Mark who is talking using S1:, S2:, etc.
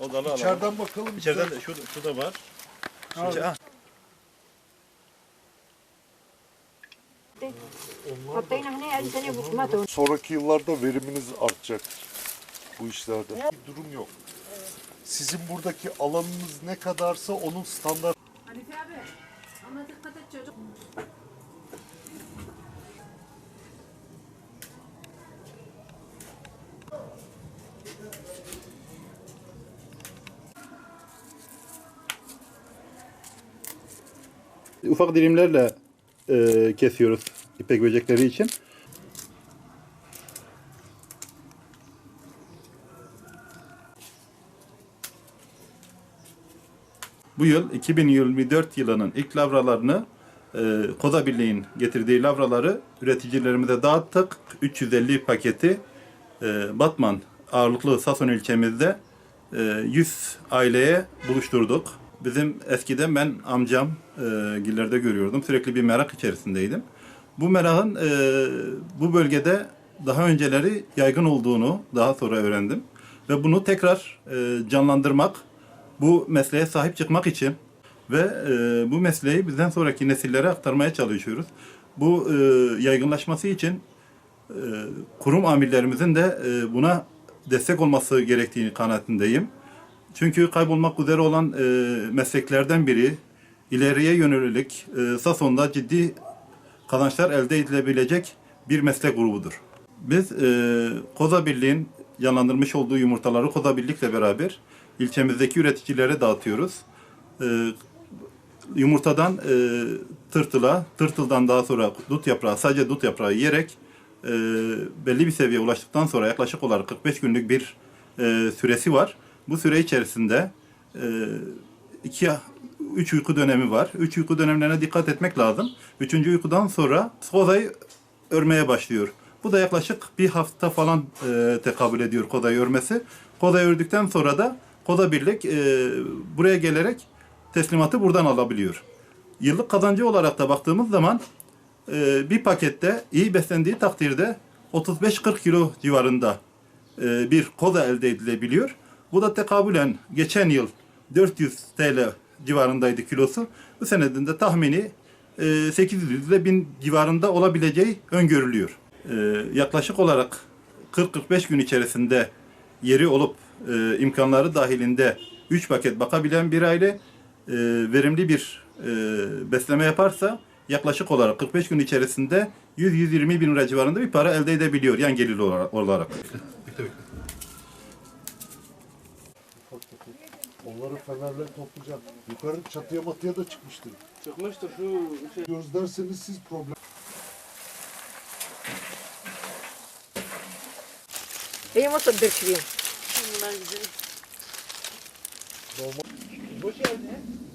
S1: Odalı alalım.
S2: İçeriden bakalım.
S1: İçeriden de şurada, şurada var. Şimdi, ah.
S2: Sonraki yıllarda veriminiz artacak bu işlerde. Bir durum yok. Sizin buradaki alanınız ne kadarsa onun standart
S3: Ufak dilimlerle e, kesiyoruz ipek böcekleri için. Bu yıl 2024 yılının ilk lavralarını e, Koza Birliği'nin getirdiği lavraları üreticilerimize dağıttık. 350 paketi e, Batman ağırlıklı Sason ilçemizde e, 100 aileye buluşturduk. Bizim eskiden ben amcam e, gillerde görüyordum. Sürekli bir merak içerisindeydim. Bu merakın e, bu bölgede daha önceleri yaygın olduğunu daha sonra öğrendim. Ve bunu tekrar e, canlandırmak, bu mesleğe sahip çıkmak için ve e, bu mesleği bizden sonraki nesillere aktarmaya çalışıyoruz. Bu e, yaygınlaşması için e, kurum amirlerimizin de e, buna destek olması gerektiğini kanaatindeyim. Çünkü kaybolmak üzere olan e, mesleklerden biri ileriye yönelik e, Sason'da ciddi kazançlar elde edilebilecek bir meslek grubudur. Biz e, Koza Birliği'nin canlandırmış olduğu yumurtaları Koza Birlik'le beraber ilçemizdeki üreticilere dağıtıyoruz. E, yumurtadan e, tırtıla, tırtıldan daha sonra dut yaprağı, sadece dut yaprağı yiyerek e, belli bir seviyeye ulaştıktan sonra yaklaşık olarak 45 günlük bir e, süresi var. Bu süre içerisinde e, iki, üç uyku dönemi var. Üç uyku dönemlerine dikkat etmek lazım. Üçüncü uykudan sonra kozayı örmeye başlıyor. Bu da yaklaşık bir hafta falan e, tekabül ediyor kozayı örmesi. Kozayı ördükten sonra da koza birlik e, buraya gelerek teslimatı buradan alabiliyor. Yıllık kazancı olarak da baktığımız zaman e, bir pakette iyi beslendiği takdirde 35-40 kilo civarında e, bir koza elde edilebiliyor. Bu da tekabülen geçen yıl 400 TL civarındaydı kilosu. Bu seneden de tahmini e, 800 ile 1000 civarında olabileceği öngörülüyor. E, yaklaşık olarak 40-45 gün içerisinde yeri olup e, imkanları dahilinde 3 paket bakabilen bir aile e, verimli bir e, besleme yaparsa yaklaşık olarak 45 gün içerisinde 100-120 bin lira civarında bir para elde edebiliyor yan gelir olarak. olarak.
S2: Onları fenerle toplayacağım. Yukarı çatıya batıya da çıkmıştır.
S4: Çıkmıştır şu şey.
S2: Diyoruz derseniz siz problem.
S5: Benim olsa bir
S4: kırayım. Şimdi
S2: ben gidelim.
S4: Hoş geldin.